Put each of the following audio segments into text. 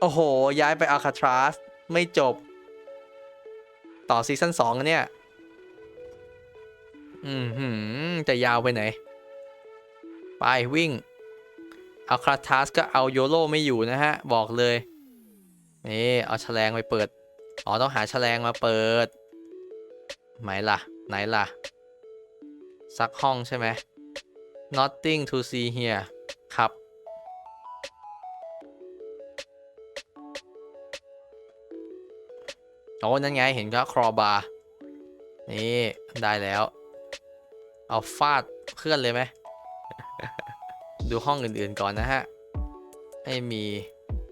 โอ้โห ย้ายไปอาคาทรัสไม่จบ ต่อซีซั่นสองเนี่ย อืมหืมจะยาวไปไหน ไปวิ่งอาคาทรัสก็เอาโยโรไม่อยู่นะฮะ บอกเลย นี่เอาแฉลงไปเปิด อ๋อ ต้องหาแฉลงมาเปิด ไหนล่ะ ไหนล่ะ ซักห้องใช่ไหม nothing to see here ครับ โอ้นั่นไงเห็นก็ครอบาร์นี่ได้แล้ว เอาฟาดเพื่อนเลยไหม ดูห้องอื่นๆก่อนนะฮะไม่มี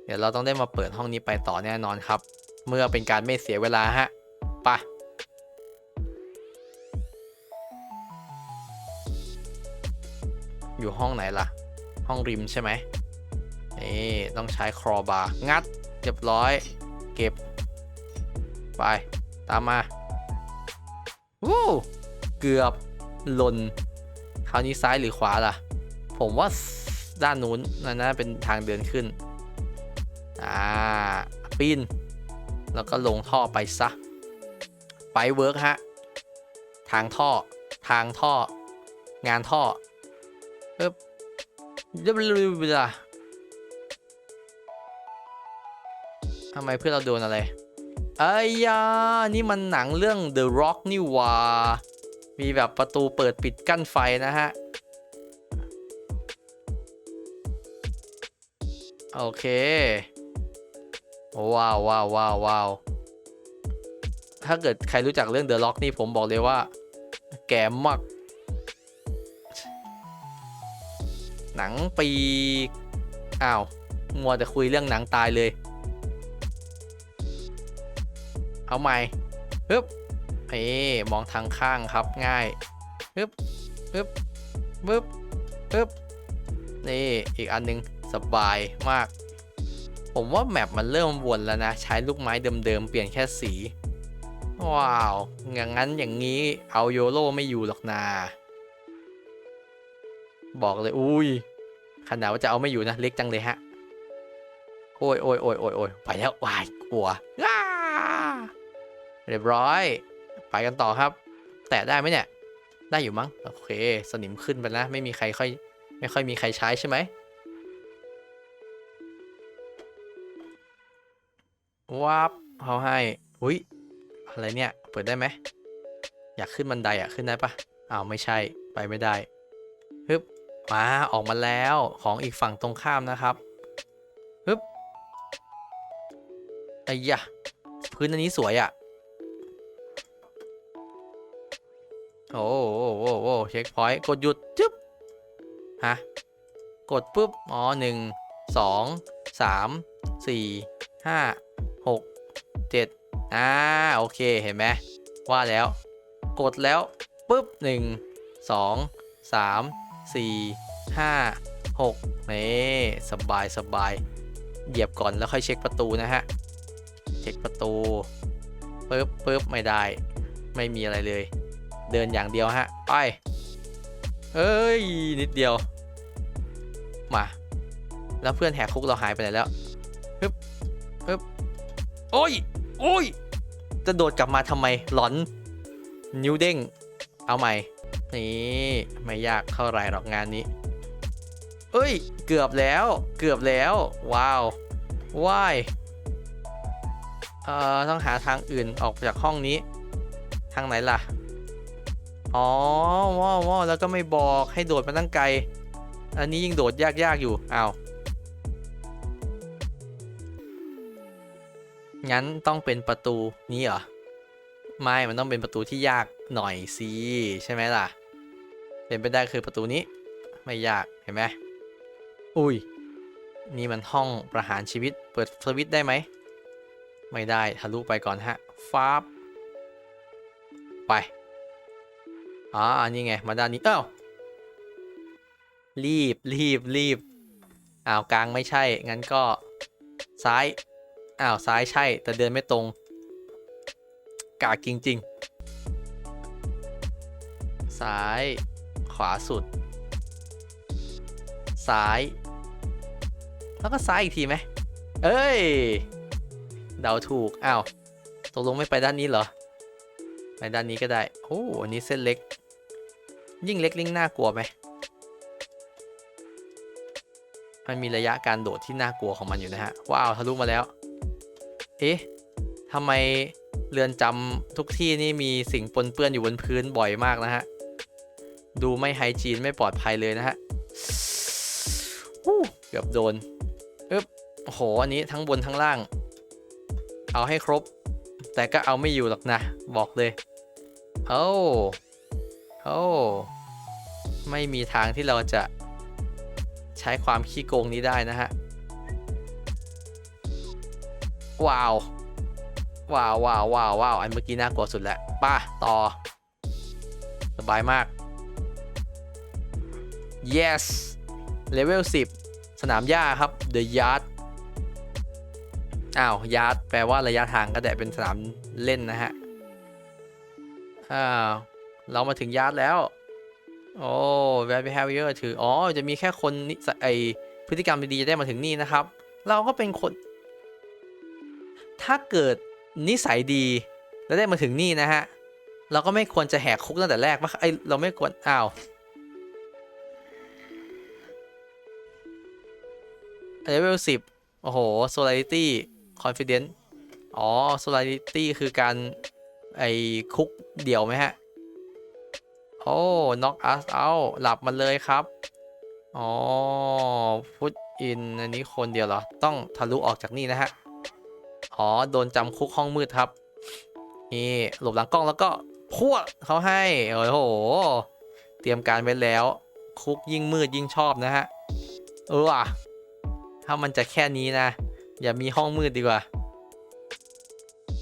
เดี๋ยวเราต้องได้มาเปิดห้องนี้ไปต่อแน่นอนครับ เมื่อเป็นการไม่เสียเวลาฮะไปะอยู่ห้องไหนล่ะ ห้องริมใช่ไหมนี่ต้องใช้ครอบาร์งัดเรียบร้อย เก็บ ไป ตามมาวู้เกือบหล่นคราวนี้ซ้ายหรือขวาล่ะ ผมว่าด้านนู้นนั่นน่าเป็นทางเดินขึ้น อ่าปีนแล้วก็ลงท่อไปซะ ไปเวิร์กฮะ ทางท่อ ทางท่อ งานท่อเอ๊บเรียบร้อยเวลาทำไมเพื่อนเราโดนอะไร ไอ้ยา นี่มันหนังเรื่อง The Rock นี่ว่ามีแบบประตูเปิดปิดกั้นไฟนะฮะ โอเค ว้าวว้าวว้าววาวถ้าเกิดใครรู้จักเรื่อง The Rock นี่ผมบอกเลยว่า แก่มาก หนังปี อ้าว มัวแต่คุยเรื่องหนังตายเลย เอาใหม่ปึ๊บเอ้มองทางข้างครับง่ายปึ๊บปึ๊บปึ๊บปึ๊บนี่อีกอันหนึงสบายมาก ผมว่าแมปมันเริ่มวนแล้วนะ ใช้ลูกไม้เดิมๆ เปลี่ยนแค่สี ว้าว อย่างนั้นอย่างนี้เอาโยโรไม่อยู่หรอกนา บอกเลย อุ้ยขนาดว่าจะเอาไม่อยู่นะ เล็กจังเลยฮะ โอ้ยโอ้ยโอ้ยโอ้ยโอ้ยไปแล้ววายกลัวอ้า เรียบร้อย ไปกันต่อครับ แตะได้ไหมเนี่ย ได้อยู่มั้ง โอเค สนิมขึ้นไปนะ ไม่มีใครค่อย ไม่ค่อยมีใครใช้ใช่ไหมวับเขาให้อุ้ย อะไรเนี่ย เปิดได้ไหม อยากขึ้นบันไดอะขึ้นได้ปะอ้าวไม่ใช่ ไปไม่ได้ ฮึบ มา ออกมาแล้ว ของอีกฝั่งตรงข้ามนะครับ ฮึบไอ้ยะ พื้นอันนี้สวยอะ่ โอ้โหโอ้โหเช็คพอยต์กดหยุดจึ๊บฮะกดปุ๊บอ๋อหนึ่งสองสามสี่ห้าหกเจ็ดอ่าโอเคเห็นไหมว่าแล้ว กดแล้วปุ๊บหนึ่งสองสามสี่ห้าหกนี่สบายสบายเหยียบก่อนแล้วค่อยเช็คประตูนะฮะ เช็คประตูปึ๊บปึ๊บไม่ได้ ไม่มีอะไรเลย เดินอย่างเดียวฮะ ไป เอ้ย นิดเดียว มา แล้วเพื่อนแหกคุกเราหายไปไหนแล้วปึ๊บปึ๊บโอ้ย โอ้ย จะโดดกลับมาทำไมหลอน นิ้วเด้ง เอาใหม่ นี่ ไม่ยากเท่าไรหรอกงานนี้ เอ้ย เกือบแล้ว เกือบแล้ว ว้าวว่ายเอ่อ ต้องหาทางอื่นออกจากห้องนี้ ทางไหนล่ะ อ๋อว้าวาแล้วก็ไม่บอกให้โดดมาตั้งไกล อันนี้ยิ่งโดดยากๆอยู่อ้าวงั้นต้องเป็นประตูนี้เหรอ ไม่ มันต้องเป็นประตูที่ยากหน่อยสิใช่ไหมล่ะ เป็นไปได้คือประตูนี้ ไม่ยากเห็นไหมอุ้ย นี่มันห้องประหารชีวิต เปิดสวิตได้ไหม ไม่ได้ทะลุไปก่อนฮะ ฟ้าบไป อ๋ออันนี้ไง มาด้านนี้เอ้ารีบรีบรีบอ้าวกลางไม่ใช่ งั้นก็ซ้ายอ้าวซ้ายใช่ แต่เดินไม่ตรง กากจริง ๆ ซ้ายขวาสุด ซ้าย แล้วก็ซ้ายอีกทีไหม เอ้ย เดาถูก อ้าวตกลงไม่ไปด้านนี้เหรอ ไปด้านนี้ก็ได้ โอ้อันนี้เส้นเล็ก ยิ่งเล็กยิ่งน่ากลัวไหมมันมีระยะการโดดที่น่ากลัวของมันอยู่นะฮะ ว้าวทะลุมาแล้ว เอ๊ะทำไมเรือนจำทุกที่นี่มีสิ่งปนเปื้อนอยู่บนพื้นบ่อยมากนะฮะ ดูไม่ไฮจีนไม่ปลอดภัยเลยนะฮะเกือบโดนอึ๊บโอ้โห อันนี้ทั้งบนทั้งล่าง เอาให้ครบ แต่ก็เอาไม่อยู่หรอกนะ บอกเลยโอ้ โอ้ไม่มีทางที่เราจะใช้ความขี้โกงนี้ได้นะฮะ ว้าว ว้าวว้าวว้าวว้าวอันเมื่อกี้น่ากลัวสุดแล้วป้าต่อ สบายมาก yes level 10 สนามหญ้าครับ the yard อ้าว yard แปลว่าระยะทางก็ได้เป็นสนามเล่นนะฮะ อ้าว เรามาถึงยาร์ดแล้ว โอ้ bad behavior ถือ อ๋อ จะมีแค่คนนิสัยไอพฤติกรรมดีๆจะได้มาถึงนี่นะครับ เราก็เป็นคน ถ้าเกิดนิสัยดีแล้วได้มาถึงนี่นะฮะ เราก็ไม่ควรจะแหกคุกตั้งแต่แรกว่าไอเราไม่ควร อ้าวเลเวลสิบโอ้โห solarity confidence อ๋อ solarity คือการไอคุกเดี่ยวไหมฮะ อ้ knock us out หลับมันเลยครับ อ๋อ put in อันนี้คนเดียวเหรอ ต้องทะลุออกจากนี่นะฮะ อ๋อ โดนจำคุกห้องมืดครับ นี่หลบหลังกล้องแล้วก็พวกเขาให้ โอ้โห เตรียมการไว้แล้ว คุกยิ่งมืดยิ่งชอบนะฮะ เออว่ะ ถ้ามันจะแค่นี้นะ อย่ามีห้องมืดดีกว่า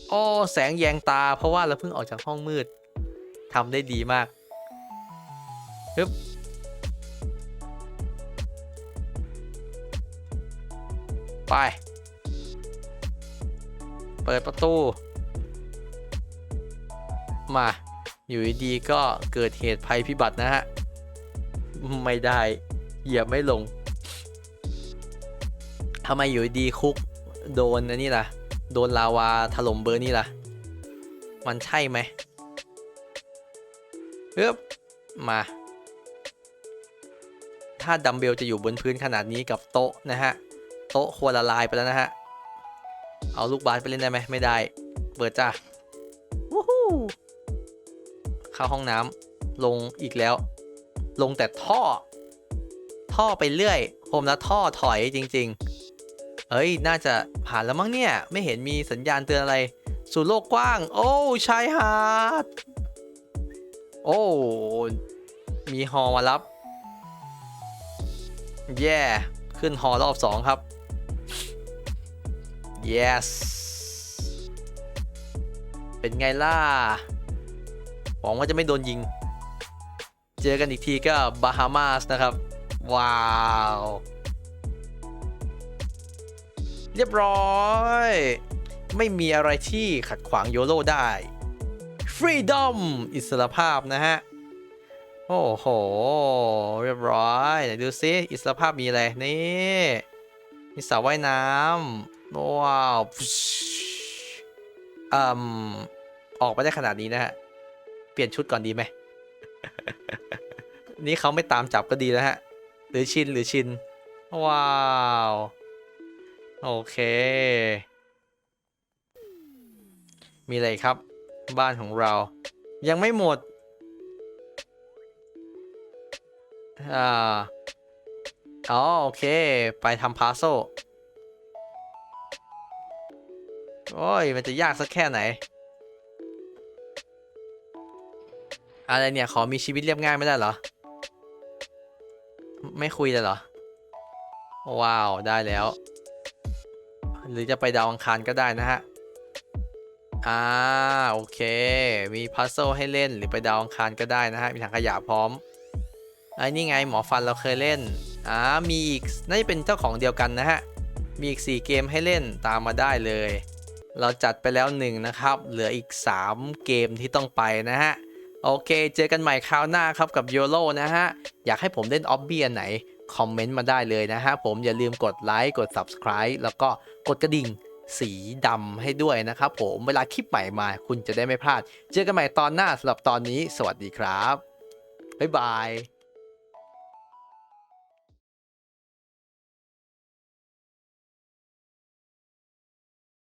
โอ้แสงแยงตาเพราะว่าเราเพิ่งออกจากห้องมืดทำได้ดีมาก ฮึบไป เปิดประตู มา อยู่ดีๆก็เกิดเหตุภัยพิบัตินะฮะ ไม่ได้เหยียบไม่ลงทำไมอยู่ดีคุกโดนอันนี้ล่ะ โดนลาวาถล่มเบอร์นี่ล่ะ มันใช่ไหมเอ๊บมา ถ้าดัมเบลจะอยู่บนพื้นขนาดนี้กับโต๊ะนะฮะ โต๊ะควรละลายไปแล้วนะฮะ เอาลูกบาสไปเล่นได้ไหมไม่ได้ เปิดจ้าวู้ฮู้เข้าห้องน้ำลงอีกแล้ว ลงแต่ท่อ ท่อไปเรื่อย ผมนะท่อถอยจริง ๆ เอ้ย น่าจะผ่านแล้วมั้งเนี่ย ไม่เห็นมีสัญญาณเตือนอะไร สู่โลกกว้าง โอ้ชายหาด โอ้ มีฮอมารับ แย่ขึ้นฮอรอบสองครับ yes เป็นไงล่ะหวังว่าจะไม่โดนยิง เจอกันอีกทีก็บาฮามาสนะครับ ว้าว เรียบร้อย ไม่มีอะไรที่ขัดขวางโยโ o ได้ Freedom อิสรภาพนะฮะ โอ้โห เรียบร้อยไหนดูซิอิสรภาพมีอะไร นี่ มีสระว่ายน้ำว้าวอืมออกไปได้ขนาดนี้นะฮะ เปลี่ยนชุดก่อนดีไหม นี่เขาไม่ตามจับก็ดีแล้วฮะ หรือชินหรือชิน ว้าว โอเค มีอะไรครับ บ้านของเรา ยังไม่หมด อ่าอ๋อโอเค ไปทำพาโซโอ้ย มันจะยากสักแค่ไหน อะไรเนี่ย ขอมีชีวิตเรียบง่ายไม่ได้เหรอ ไม่คุยเลยเหรอ ว้าว ได้แล้ว หรือจะไปดาวอังคารก็ได้นะฮะ อ่า โอเค มีพัซเซิลให้เล่นหรือไปดาวอังคารก็ได้นะฮะ มีถังขยะพร้อม ไอ้นี่ไงหมอฟันเราเคยเล่นอ่ามีอีกน่าจะเป็นเจ้าของเดียวกันนะฮะ มีอีก 4 เกมให้เล่นตามมาได้เลย เราจัดไปแล้วหนึ่งนะครับ เหลืออีก 3 เกมที่ต้องไปนะฮะ โอเค เจอกันใหม่คราวหน้าครับกับโยโ o นะฮะ อยากให้ผมเล่นออบบี้อันไหน คอมเมนต์มาได้เลยนะฮะ ผมอย่าลืมกดไลค์กด Subscribe แล้วก็กดกระดิ่งสีดำให้ด้วยนะครับผมเวลาคลิปใหม่มาคุณจะได้ไม่พลาด เจอกันใหม่ตอนหน้าสำหรับตอนนี้ สวัสดีครับบ๊ายบาย